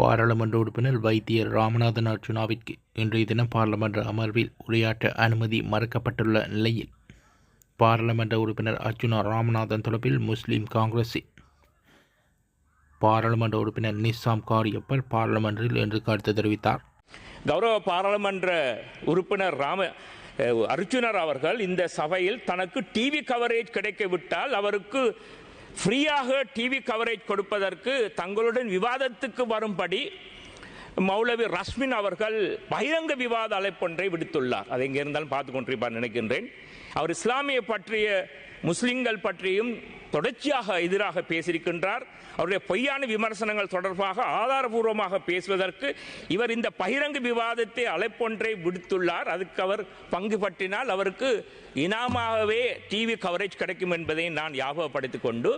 பாராளுமன்ற உறுப்பினர் வைத்தியர் ராமநாதன் அர்ஜுனாவிற்கு இன்றைய தினம் பாராளுமன்ற அமர்வில் உரையாற்ற அனுமதி மறுக்கப்பட்டுள்ள நிலையில் பாராளுமன்ற உறுப்பினர் அர்ஜுனா ராமநாதன் தொடர்பில் முஸ்லீம் காங்கிரஸின் பாராளுமன்ற உறுப்பினர் நிசாம் காரியப்பர் பாராளுமன்றில் இன்று கருத்து தெரிவித்தார். கௌரவ பாராளுமன்ற உறுப்பினர் ராம அர்ஜுனர் அவர்கள் இந்த சபையில் தனக்கு டிவி கவரேஜ் கிடைக்கவிட்டால் அவருக்கு ஃப்ரீயாக டிவி கவரேஜ் கொடுப்பதற்கு தங்களுடன் விவாதத்துக்கு வரும்படி மௌலவி ரஸ்மின் அவர்கள் பகிரங்க விவாத அழைப்பொன்றை விடுத்துள்ளார். அதை இங்கே இருந்தாலும் பார்த்து கொண்டிருப்பார் நினைக்கின்றேன். அவர் இஸ்லாமிய பற்றிய முஸ்லிம்கள் பற்றியும் தொடர்ச்சியாக எதிராக பேசியிருக்கின்றார் அவருடைய பொய்யான விமர்சனங்கள் தொடர்பாக ஆதாரபூர்வமாக பேசுவதற்கு இவர் இந்த பகிரங்க விவாதத்தை அழைப்பொன்றை விடுத்துள்ளார் அதுக்கு அவர் பங்கு பற்றினால் அவருக்கு இனாமாகவே டிவி கவரேஜ் கிடைக்கும் என்பதை நான் ஞாபகப்படுத்திக் கொண்டு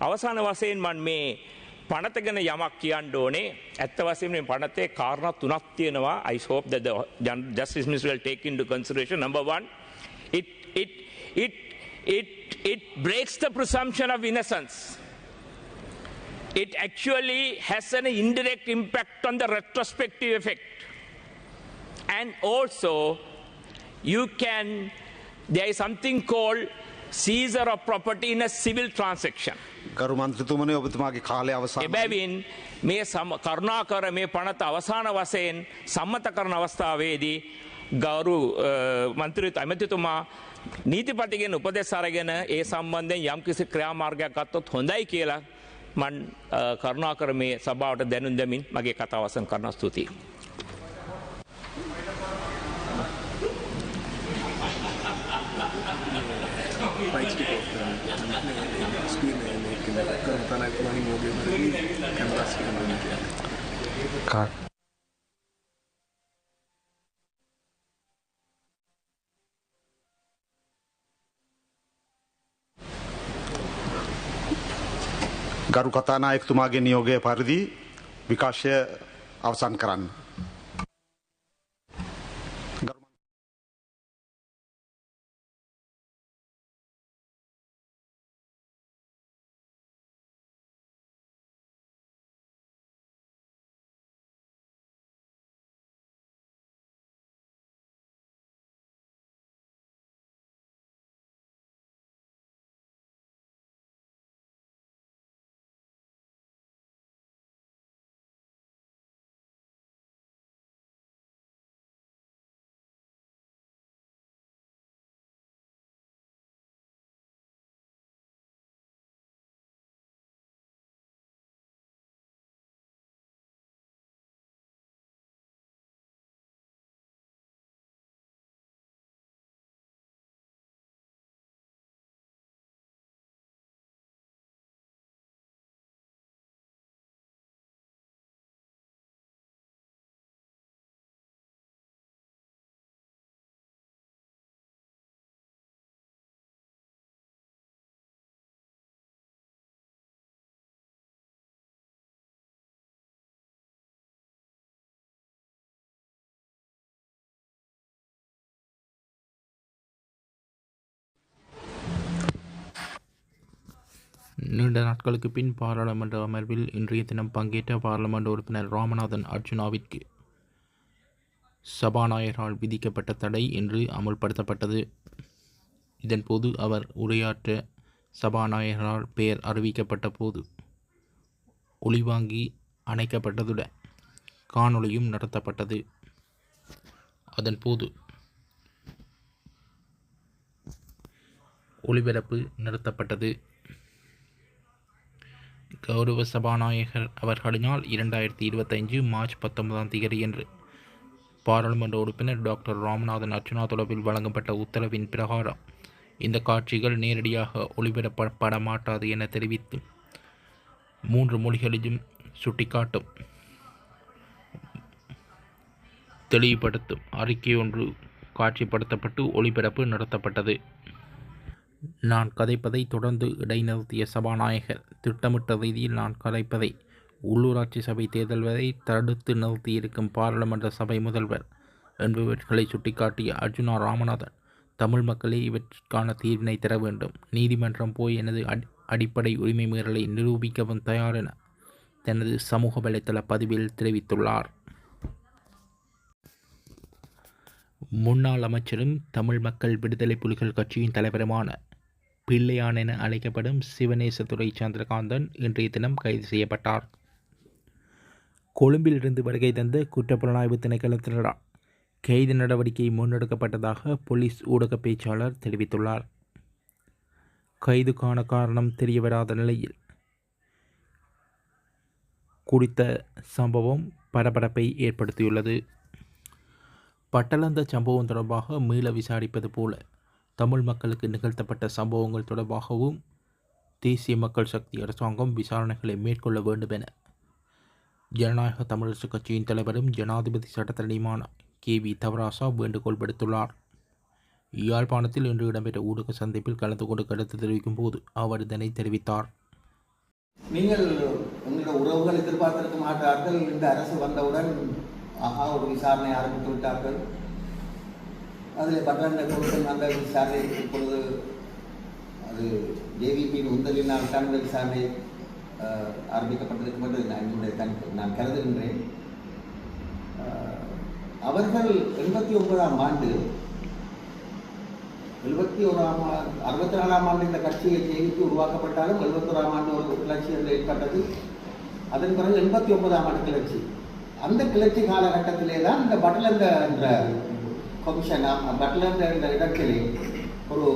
අවසාන වශයෙන් මන් මේ පනත ගැන යමක් කියන්න ඕනේ ඇත්ත වශයෙන් මේ පනතේ කාරණා තුනක් තියෙනවා I hope that the justice minister will take into consideration number one it it it it it breaks the presumption of innocence it actually has an indirect impact on the retrospective effect and also you can there is something called seizure of property in a civil transaction ගරු මන්ත්‍රතුමනය ඔබතුමාගේ කාලය අවසා එබැවින් මේ සම කරුණාකර මේ පනත අවසාන වසයෙන් සම්මත කරන අවස්ථාවේදී ගෞරු මන්ත්‍රයුත් ඇමතිතුමා නීතිපතිගෙන් උපදෙස් අරගෙන ඒ සම්බන්ධයෙන් යම් කිසි ක්‍රියාමාර්ගයක් ගත්තොත් හොඳයි කියලා මන් අ, කරුණාකර මේ සභාවට දැනුම් දෙමින් මගේ කතාවසන් කරන ස්තුතියි. Mics ගරු කතානායකතුමාගේ නියෝගය පරිදි විකාශය අවසන් කරන්න. நீண்ட நாட்களுக்கு பின் பாராளுமன்ற அமர்வில் இன்றைய தினம் பங்கேற்ற பாராளுமன்ற உறுப்பினர் ராமநாதன் அர்ஜுனாவிற்கு சபாநாயகரால் விதிக்கப்பட்ட தடை இன்று அமுல்படுத்தப்பட்டது. இதன்போது அவர் உரையாற்ற சபாநாயகரால் பெயர் அறிவிக்கப்பட்ட போது ஒளிவாங்கி அணைக்கப்பட்டதுடன் காணொளியும் நடத்தப்பட்டது. அதன்போது ஒளிபரப்பு நிறுத்தப்பட்டது கௌரவ சபாநாயகர் அவர்களினால் இரண்டாயிரத்தி இருபத்தைந்து மார்ச் பத்தொன்பதாம் தேதியன்று பாராளுமன்ற உறுப்பினர் டாக்டர் ராமநாதன் அர்ச்சனா தொடர்பில் வழங்கப்பட்ட உத்தரவின் பிரகாரம் இந்த காட்சிகள் நேரடியாக ஒளிபரப்பப்பட மாட்டாது என தெரிவித்து மூன்று மொழிகளிலும் சுட்டிக்காட்டும் தெளிவுபடுத்தும் அறிக்கை ஒன்று காட்சிப்படுத்தப்பட்டு ஒளிபரப்பு நடத்தப்பட்டது. நான் கதைப்பதை தொடர்ந்து இடைநிறுத்திய சபாநாயகர் திட்டமிட்ட ரீதியில் நான் கதைப்பதை உள்ளூராட்சி சபை தேர்தல் வரை தடுத்து நிறுத்தியிருக்கும் பாராளுமன்ற சபை முதல்வர் என்பவர்களை சுட்டிக்காட்டிய அர்ஜுனா ராமநாதன் தமிழ் மக்களே இவற்றுக்கான தீர்வினை தர வேண்டும். நீதிமன்றம் போய் எனது அடி- அடிப்படை உரிமை மீறலை நிரூபிக்கவும் தயார் என தனது சமூக வலைத்தள பதிவில் தெரிவித்துள்ளார். முன்னாள் அமைச்சரும் தமிழ் மக்கள் விடுதலை புலிகள் கட்சியின் தலைவருமான பிள்ளையான் என அழைக்கப்படும் சிவநேசத்துறை சந்திரகாந்தன் இன்றைய தினம் கைது செய்யப்பட்டார். கொழும்பிலிருந்து வருகை தந்த குற்றப்புலனாய்வு திணைக்களத்தினரால் கைது நடவடிக்கை முன்னெடுக்கப்பட்டதாக போலீஸ் ஊடக பேச்சாளர் தெரிவித்துள்ளார். கைதுக்கான காரணம் தெரியவராத நிலையில் குறித்த சம்பவம் பரபரப்பை ஏற்படுத்தியுள்ளது. பட்டளந்த சம்பவம் தொடர்பாக மீள விசாரிப்பது போல தமிழ் மக்களுக்கு நிகழ்த்தப்பட்ட சம்பவங்கள் தொடர்பாகவும் தேசிய மக்கள் சக்தி அரசாங்கம் விசாரணைகளை மேற்கொள்ள வேண்டும் என ஜனநாயக தமிழரசுக் கட்சியின் தலைவரும் ஜனாதிபதி சட்டத்தரணியுமான கே. வி. தவராசா வேண்டுகோள் விடுத்துள்ளார். யாழ்ப்பாணத்தில் இன்று இடம்பெற்ற ஊடக சந்திப்பில் கலந்து கொண்டு கருத்து தெரிவிக்கும் போது அவர் இதனை தெரிவித்தார். நீங்கள் உங்களோட உறவுகள் எதிர்பார்த்திருக்க மாட்டார்கள் இந்த அரசு வந்தவுடன் ஆஹா ஒரு விசாரணை ஆரம்பித்து விட்டார்கள். அதில் பட்டந்த குழுக்கள் நல்ல விசாரணை இப்பொழுது அது ஜேவிபியின் உந்தலினால் தான் விசாரணை அஹ், ஆரம்பிக்கப்பட்டிருக்கும் என்று நான் என்னுடைய தன் நான் கருதுகின்றேன். அவர்கள் எண்பத்தி ஒன்பதாம் ஆண்டு எழுபத்தி ஓராம் ஆண்டு அறுபத்தி நாலாம் ஆண்டு இந்த கட்சியை ஜெயித்து உருவாக்கப்பட்டாலும் எழுபத்தோராம் ஆண்டு ஒரு கிளர்ச்சி என்று ஏற்பட்டது. அதன் பிறகு எண்பத்தி ஒன்பதாம் ஆண்டு கிளர்ச்சி. அந்த கிளர்ச்சி காலகட்டத்திலே தான் இந்த பட்லந்த என்ற ஃபங்க்ஷன் பட்லந்த என்ற ஒரு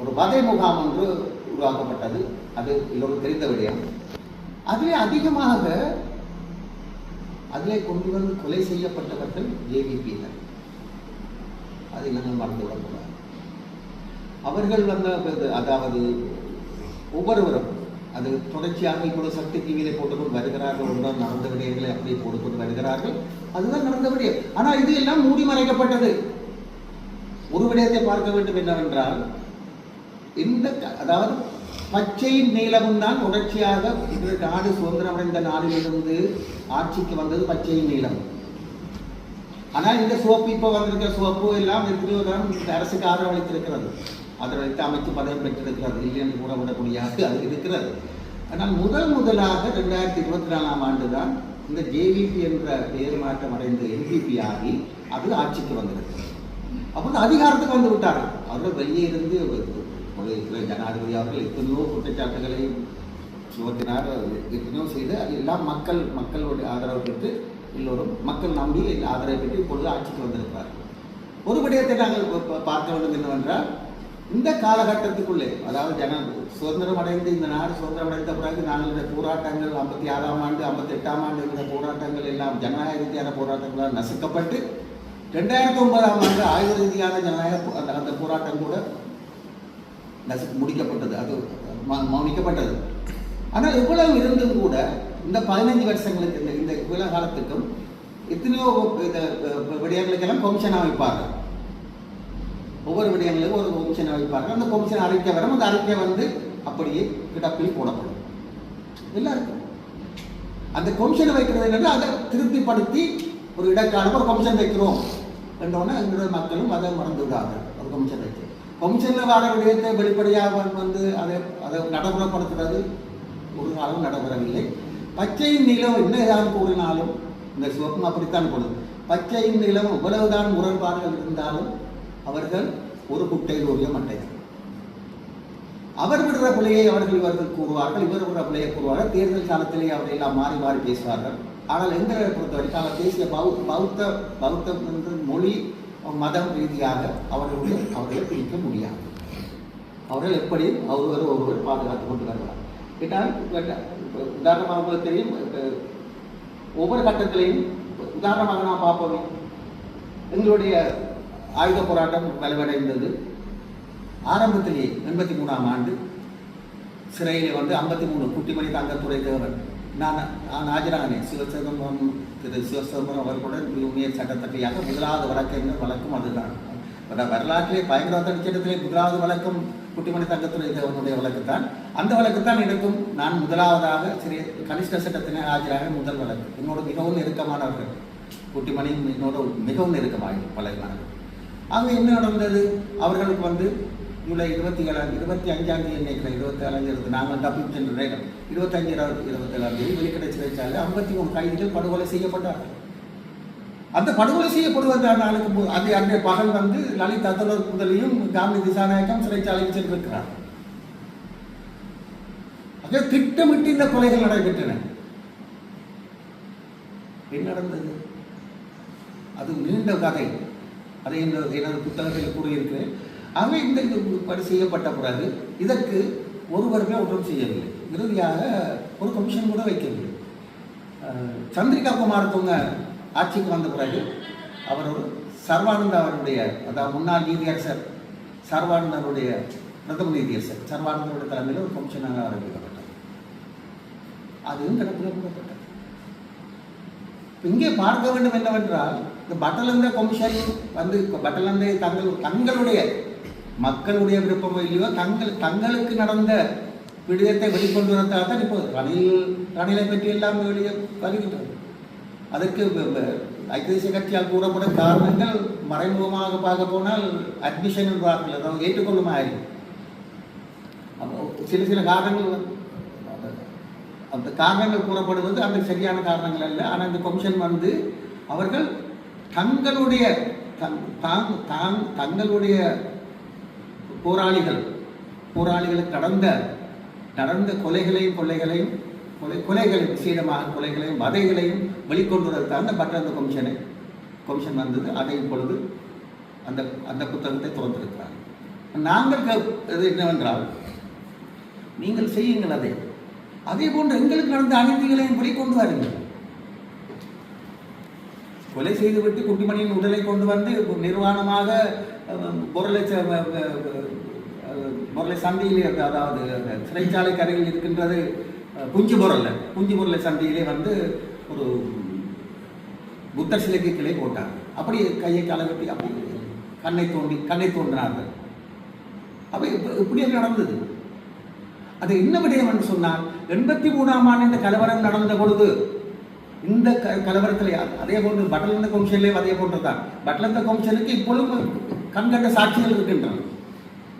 ஒரு வதை முகாம் ஒன்று உருவாக்கப்பட்டது அது எல்லோரும் தெரிந்த விடயம் அதிலே அதிகமாக அதிலே கொண்டு வந்து கொலை செய்யப்பட்டவர்கள் ஏவிபியினர் அதை நாங்கள் மறந்துவிடக்கூடாது அவர்கள் வந்த அதாவது ஒவ்வொருவரும் அது தொடர்ச்சியாக இவ்வளவு சக்தி டிவியிலே போட்டுக்கொண்டு வருகிறார்கள் ஒன்றால் நடந்த விடயங்களை அப்படியே போட்டுக்கொண்டு வருகிறார்கள். அதுதான் நடந்த விடயம். ஆனால் இது எல்லாம் மூடி மறைக்கப்பட்டது. ஒரு விடயத்தை பார்க்க வேண்டும் என்னவென்றால் இந்த அதாவது பச்சையின் நீளமும் தான் தொடர்ச்சியாக இந்த நாடு சுதந்திரமடைந்த நாடிலிருந்து ஆட்சிக்கு வந்தது பச்சையின் நீளம் ஆனால் இந்த சிவப்பு இப்போ வந்திருக்கிற சிவப்பு எல்லாம் எத்தனையோ இந்த அரசுக்கு ஆதரவளித்திருக்கிறது அதை வைத்து அமைச்சு பதவி பெற்றிருக்கிறது. இல்லை என்று கூட விட முடியாது அது இருக்கிறது. ஆனால் முதல் முதலாக ரெண்டாயிரத்தி இருபத்தி நாலாம் ஆண்டு தான் இந்த ஜேவிபி என்ற பெயர் மாற்றம் அடைந்த என்பிபி ஆகி அது ஆட்சிக்கு வந்திருக்கு அப்போது அதிகாரத்துக்கு வந்து விட்டார்கள். அவர்கள் வெளியே இருந்து ஜனாதிபதி அவர்கள் எத்தனையோ குற்றச்சாட்டுகளை சுமத்தினார் எத்தனையோ செய்து அது எல்லாம் மக்கள் மக்களுடைய ஆதரவு பெற்று எல்லோரும் மக்கள் நம்பி ஆதரவு பெற்று இப்பொழுது ஆட்சிக்கு வந்திருக்கிறார்கள். ஒரு விடயத்தை நாங்கள் பார்க்க வேண்டும் என்னவென்றால் இந்த காலகட்டத்துக்குள்ளே அதாவது ஜன சுதந்திரம் அடைந்து இந்த நாடு சுதந்திரம் அடைந்த பிறகு நாங்கள் இந்த போராட்டங்கள் ஐம்பத்தி ஆறாம் ஆண்டு ஐம்பத்தி எட்டாம் ஆண்டு இந்த போராட்டங்கள் எல்லாம் ஜனநாயக ரீதியான போராட்டங்களால் நசுக்கப்பட்டு ரெண்டாயிரத்தி ஒன்பதாம் ஆண்டு ஆயுத ரீதியான ஜனநாயக அந்த அந்த போராட்டம் கூட நசு முடிக்கப்பட்டது. அது ம- மௌனிக்கப்பட்டது ஆனால் இவ்வளவு இருந்தும் கூட இந்த பதினைஞ்சு வருஷங்களுக்கு இந்த இந்த இவ்வளவு காலத்துக்கும் எத்தனையோ இந்த விடயங்களுக்கெல்லாம் கொமிஷன் அமைப்பார்கள். ஒவ்வொரு விடயங்களும் ஒரு கொமிஷன் அமைப்பார்கள் அந்த கொமிஷன் அறிக்கை வரும். அந்த அறிக்கை வந்து அப்படியே கிடப்பில் போடப்படும். எல்லாருக்கும். அந்த கொமிஷனை வைக்கிறது என்னென்னா அதை திருப்திப்படுத்தி ஒரு இடைக்காலம் ஒரு கொமிஷன் வைக்கிறோம் என்றோடனே எங்களுடைய மக்களும் அதை மறந்து விடார்கள் ஒரு கொமிஷன் வைத்து. கொமிஷனில் வர விடயத்தை வெளிப்படையாக வந்து அதை அதை நடைமுறைப்படுத்துறது ஒரு காலம் நடைபெறவில்லை. பச்சையின் நிலம் என்ன ஏதாவது கூறினாலும் இந்த சிவப்பும் அப்படித்தான் கொடுது பச்சையின் நிலம் இவ்வளவுதான் முரண்பாடுகள் இருந்தாலும் அவர்கள் ஒரு குட்டையில் உரிய மட்டை அவர் விடுற பிள்ளையை அவர்கள் இவர்கள் கூறுவார்கள் இவர் விடுற பிள்ளையை கூறுவார்கள். தேர்தல் காலத்திலே அவர்கள் எல்லாம் மாறி மாறி பேசுவார்கள். ஆனால் எங்களை பொறுத்த வரைக்கும் அவர் பேசிய பௌத்த பௌத்தம் என்று மொழி மதம் ரீதியாக அவர்களுடைய அவர்களை பிரிக்க முடியாது. அவர்கள் எப்படி ஒருவர் ஒருவர் பாதுகாத்துக் கொண்டு வருவார்? கேட்டால் உதாரணமாக உங்களுக்கு தெரியும் ஒவ்வொரு கட்டத்திலையும் உதாரணமாக நான் பார்ப்போமே எங்களுடைய ஆயுத போராட்டம் வலுவடைந்தது ஆரம்பத்திலேயே எண்பத்தி மூணாம் ஆண்டு சிறையிலே வந்து ஐம்பத்தி மூணு குட்டிமணி தங்கத்துறை தேவன். நான் நான் ஆஜரானேன். சிவசிதம்பரம் திரு சிவசிதம்பரம் அவர்களுடன் யூனியன் சட்டத்தட்டையாக முதலாவது வழக்கு என்ற வழக்கும் அதுதான். வரலாற்றிலே பயங்கரவாத அடிச்சடத்திலே முதலாவது வழக்கும் குட்டிமணி தங்கத்துறை தேவனுடைய வழக்கு தான் அந்த வழக்குத்தான் எனக்கும் நான் முதலாவதாக சிறிய கனிஷ்ட சட்டத்தினை ஆஜராக முதல் வழக்கு. என்னோட மிகவும் நெருக்கமானவர்கள். குட்டிமணியும் என்னோட மிகவும் நெருக்கமாக பழகினார்கள் ஆக என்ன நடந்தது? அவர்களுக்கு வந்து ஜூலை இருபத்தி ஏழாம் இருபத்தி அஞ்சாம் தேதி நினைக்கிறேன் இருபத்தி ஏழாம் தேதி நாங்கள் தப்பி சென்ற நேரம் இருபத்தஞ்சு இருபத்தி ஏழாம் தேதி வெளிக்கடை சிறைச்சாலை ஐம்பத்தி மூணு கைதிகள் படுகொலை செய்யப்பட்டார்கள். அந்த படுகொலை செய்யப்படுவதான நாளுக்கு அது அன்றைய பகல் வந்து லலித் அத்தலர் முதலியும் காந்தி திசாநாயக்கம் சிறைச்சாலைக்கு சென்றிருக்கிறார். ஆக திட்டமிட்டு இந்த கொலைகள் நடைபெற்றன. என்ன நடந்தது? அது நீண்ட கதை. அதை என்ன எனது புத்தகத்தில் கூறியிருக்கிறேன். ஆகவே இந்த படி செய்யப்பட்ட பிறகு இதற்கு ஒருவருமே ஒன்றும் செய்யவில்லை. இறுதியாக ஒரு கமிஷன் கூட வைக்கவில்லை. சந்திரிகா குமார் தூங்க ஆட்சிக்கு வந்த பிறகு அவர் ஒரு சர்வானந்தா அவருடைய அதாவது முன்னாள் நீதியரசர் சர்வானந்தருடைய பிரதம நீதியரசர் சர்வானந்தருடைய தலைமையில் ஒரு கமிஷனாக ஆரம்பிக்கப்பட்டது அதுவும் கிடப்பில் போடப்பட்டது இங்கே பார்க்க வேண்டும் என்னவென்றால் பட்டலந்த கொமிஷன் வந்து பட்டலந்தை தங்கள் தங்களுடைய மக்களுடைய விருப்பமோ இல்லையோ தங்கள் தங்களுக்கு நடந்த விடயத்தை வெளிக்கொண்டு வரத்தாக தான் இப்போ ரணில் ரணிலை பற்றி எல்லாம் வெளியே வருகின்றது. அதற்கு ஐக்கிய தேசிய கட்சியால் கூறப்படும் காரணங்கள் மறைமுகமாக பார்க்க போனால் அட்மிஷன் என்பார்கள். அதாவது ஏற்றுக்கொள்ளும்? மாதிரி சில சில காரணங்கள் அந்த காரணங்கள் கூறப்படுவது அந்த சரியான காரணங்கள் அல்ல. ஆனால் இந்த கொமிஷன் வந்து அவர்கள் தங்களுடைய தங்- தாங் தாங் தங்களுடைய போராளிகள் போராளிகளை கடந்த நடந்த கொலைகளையும் கொள்ளைகளையும் கொலை கொலைகளை விசேடமாக கொலைகளையும் வதைகளையும் வெளிக்கொண்டு வருவதற்கு அந்த பட்டந்த கமிஷனை வந்தது. அதை இப்பொழுது அந்த அந்த புத்தகத்தை திறந்திருக்கிறார். நாங்கள் இது என்னவென்றால் நீங்கள் செய்யுங்கள் அதை. அதே போன்று எங்களுக்கு நடந்த அநீதிகளையும் வெளிக்கொண்டு வாருங்கள். கொலை செய்துவிட்டு குட்டிமணியின் உடலை கொண்டு வந்து நிர்வாணமாக பொருளை ச- பொருளை சந்தையிலே அதாவது அந்த சிறைச்சாலை கரையில் இருக்கின்றது குஞ்சு பொருள் குஞ்சு பொருளை சந்தையிலே வந்து ஒரு புத்தர் சிலைக்கு கிளை போட்டார். அப்படி கையை காலை அப்படி கண்ணை தோண்டி கண்ணை தோன்றினார்கள் அப்போ இப்போ இப்படியே நடந்தது. அது என்ன விடயம் என்று சொன்னால் எண்பத்தி மூணாம் ஆண்டு இந்த கலவரம் நடந்த பொழுது இந்த க- கலவரத்தில் அதே போன்று பட்டலந்த கமிஷன்லேயே அதே போன்றுதான். பட்டலந்த கமிஷனுக்கு இப்பொழுது கண்கண்ட சாட்சிகள் இருக்கின்றன.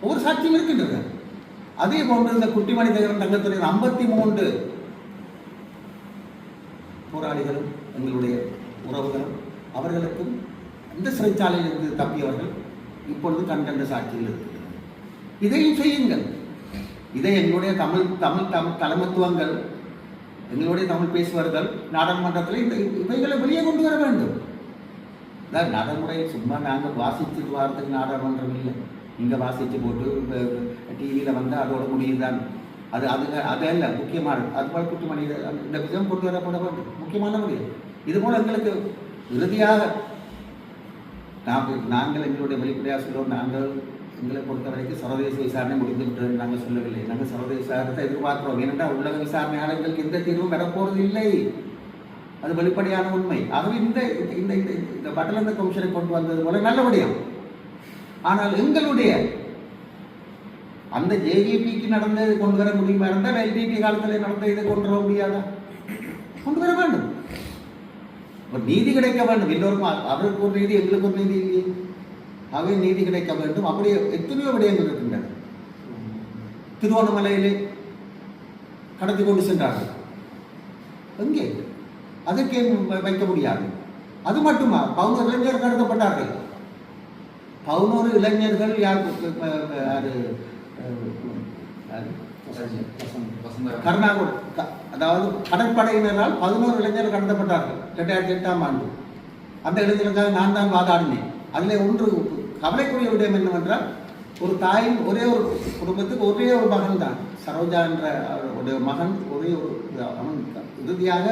ஒவ்வொரு சாட்சியும் இருக்கின்றது. அதே போன்று இந்த குட்டிமணி தேவன் தங்கத்துடைய ஐம்பத்தி மூன்று போராளிகளும் எங்களுடைய உறவுகளும் அவர்களுக்கும் இந்த சிறைச்சாலையில் இருந்து தப்பியவர்கள் இப்பொழுது கண்கண்ட சாட்சிகள் இருக்கின்றன. இதையும் செய்யுங்கள். இதை எங்களுடைய தமிழ் தமிழ் தமிழ் தலைமத்துவங்கள் எங்களுடைய தமிழ் பேசுவார்கள் நாடாளுமன்றத்தில் இந்த இவைகளை வெளியே கொண்டு வர வேண்டும். அதாவது நடைமுறை சும்மா நாங்கள் வாசிச்சுட்டு வாரத்துக்கு நாடாளுமன்றம் இல்லை. இங்கே வாசித்து போட்டு டிவியில் வந்து அதோட முடியுதான் அது அது அதல்ல அல்ல முக்கியமானது அது. போல் குற்றமணி இந்த விஷயம் கொண்டு வரப்பட வேண்டும். முக்கியமான முடியும் இது போல் எங்களுக்கு இறுதியாக நாங்கள் நாங்கள் எங்களுடைய வெளிப்படையாக சொல்லுவோம் நாங்கள் எங்களை பொறுத்த வரைக்கும் சர்வதேச விசாரணை முடிந்து விட்டது நாங்கள் சொல்லவில்லை. நாங்கள் சர்வதேச விசாரணத்தை எதிர்பார்க்கிறோம். ஏனென்றால் உலக விசாரணையால் எங்களுக்கு எந்த தீர்வும் வரப்போறது இல்லை. அது வெளிப்படையான உண்மை. ஆகவே இந்த இந்த இந்த இந்த பட்டலந்த கமிஷனை கொண்டு வந்தது போல நல்லபடியும் ஆனால் எங்களுடைய அந்த ஜேவிபிக்கு நடந்தது கொண்டு வர முடியுமா இருந்தால் எல்டிபி காலத்தில் நடந்த இதை கொண்டு வர முடியாதா? கொண்டு வர வேண்டும். ஒரு நீதி கிடைக்க வேண்டும். எல்லோருக்கும் அவருக்கு ஒரு நீதி எங்களுக்கு ஒரு நீதி இல்லையே. அவை நீதி கிடைக்க வேண்டும். அப்படியே எத்தனையோ விடயங்கள் இருக்கின்றன. திருவோணமலையிலே கடத்தி கொண்டு சென்றார்கள். எங்கே? அதற்கே வைக்க முடியாது. அது மட்டுமா? பதினோரு இளைஞர் கடத்தப்பட்டார்கள். பதினோரு இளைஞர்கள் யார் அஹ், யாரு கருணாகுடி அதாவது கடற்படையினரால் பதினோரு இளைஞர்கள் கடத்தப்பட்டார்கள். ரெண்டாயிரத்தி எட்டாம் ஆண்டு. அந்த இளைஞர்களுக்காக நான் தான் வாதாடினேன். அதில் ஒன்று கவலைக்குரிய விடயம் என்னவென்றால் ஒரு தாயின் ஒரே ஒரு குடும்பத்துக்கு ஒரே ஒரு மகன் தான். சரோஜா என்ற அவருடைய மகன் ஒரே ஒரு அவன் இறுதியாக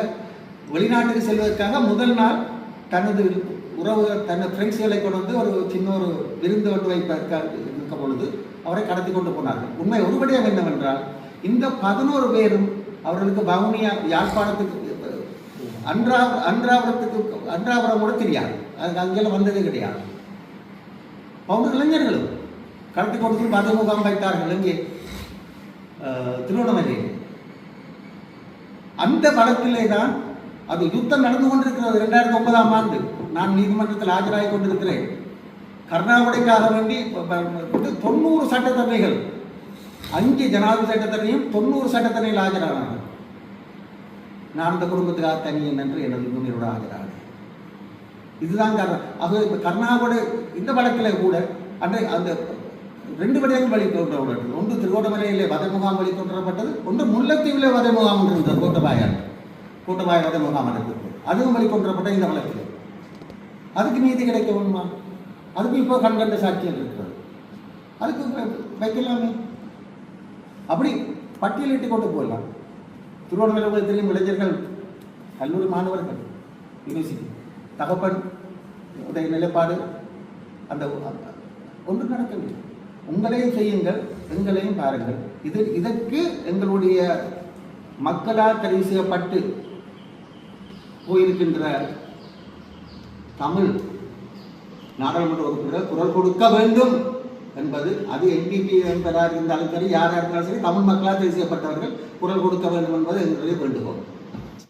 வெளிநாட்டுக்கு செல்வதற்காக முதல் நாள் தனது உறவு தன்னை ஃப்ரெண்ட்ஸ்களை கொண்டு வந்து ஒரு சின்ன ஒரு விருந்து ஒன்று வைப்பதற்காக இருக்க பொழுது அவரை கடத்தி கொண்டு போனார்கள். உண்மை ஒருபடியாக என்னவென்றால் இந்த பதினோரு பேரும் அவர்களுக்கு வவுனியா யாழ்ப்பாணத்துக்கு அன்றா அன்றாபுரத்துக்கு அன்றாபுரம் கூட தெரியாது. அது அங்கெல்லாம் வந்ததே கிடையாது. அவங்க இளைஞர்களும் கடத்தி கொண்டு போய் முகாம் வைத்தார்கள் இங்கே. அஹ், திருவண்ணாமலையில். அந்த வழக்கிலே தான் அது யுத்தம் நடந்து கொண்டிருக்கிறது ரெண்டாயிரத்தி ஒன்பதாம் ஆண்டு. நான் நீதிமன்றத்தில் ஆஜராகி கொண்டிருக்கிறேன். கர்நாடகாவுக்காக வேண்டி தொண்ணூறு சட்டத்தரணிகள் அஞ்சு ஜனாதிபதி சட்டத்தரணியும் தொண்ணூறு சட்டத்தரணிகள் ஆஜரானாங்க நான் அந்த குடும்பத்துக்காக தனி என்று எனது முன்னிலோட ஆஜரானேன் இதுதான் காரணம் அது இப்போ கர்ணாவோட இந்த வழக்கில் கூட அன்றை அந்த ரெண்டு விடயங்கள் வழி தோன்றப்பட்டது ஒன்று திருவோணமலையிலே வதை முகாம் வழி தோன்றப்பட்டது ஒன்று முல்லைத்தீவிலே வதை முகாம் இருந்தது கோட்டபாயார் கோட்டபாய வதை முகாம் இருந்தது அதுவும் வழி தோன்றப்பட்ட இந்த வழக்கில். அதுக்கு நீதி கிடைக்க வேணுமா அதுக்கு இப்போ கண்கண்ட சாட்சியம் இருக்கிறது. அதுக்கு வைக்கலாமே? அப்படி பட்டியலிட்டு கொண்டு போகலாம். திருவண்ணாமலை உங்களுக்கு தெரியும் இளைஞர்கள் கல்லூரி மாணவர்கள் யூனிவர்சிட்டி. தகப்பன் உடைய நிலைப்பாடு அந்த ஒன்று நடக்கவில்லை. உங்களையும் செய்யுங்கள் எங்களையும் பாருங்கள். இது இதற்கு எங்களுடைய மக்களால் தெரிவு செய்யப்பட்டு போயிருக்கின்ற தமிழ் நாடாளுமன்ற உறுப்பினர் குரல் கொடுக்க வேண்டும் என்பது அது என்பிபி என்பதாக இருந்தாலும் சரி யாராக இருந்தாலும் சரி தமிழ் மக்களால் தெரிவு செய்யப்பட்டவர்கள் குரல் கொடுக்க வேண்டும் என்பது எங்களுடைய வேண்டுகோள்.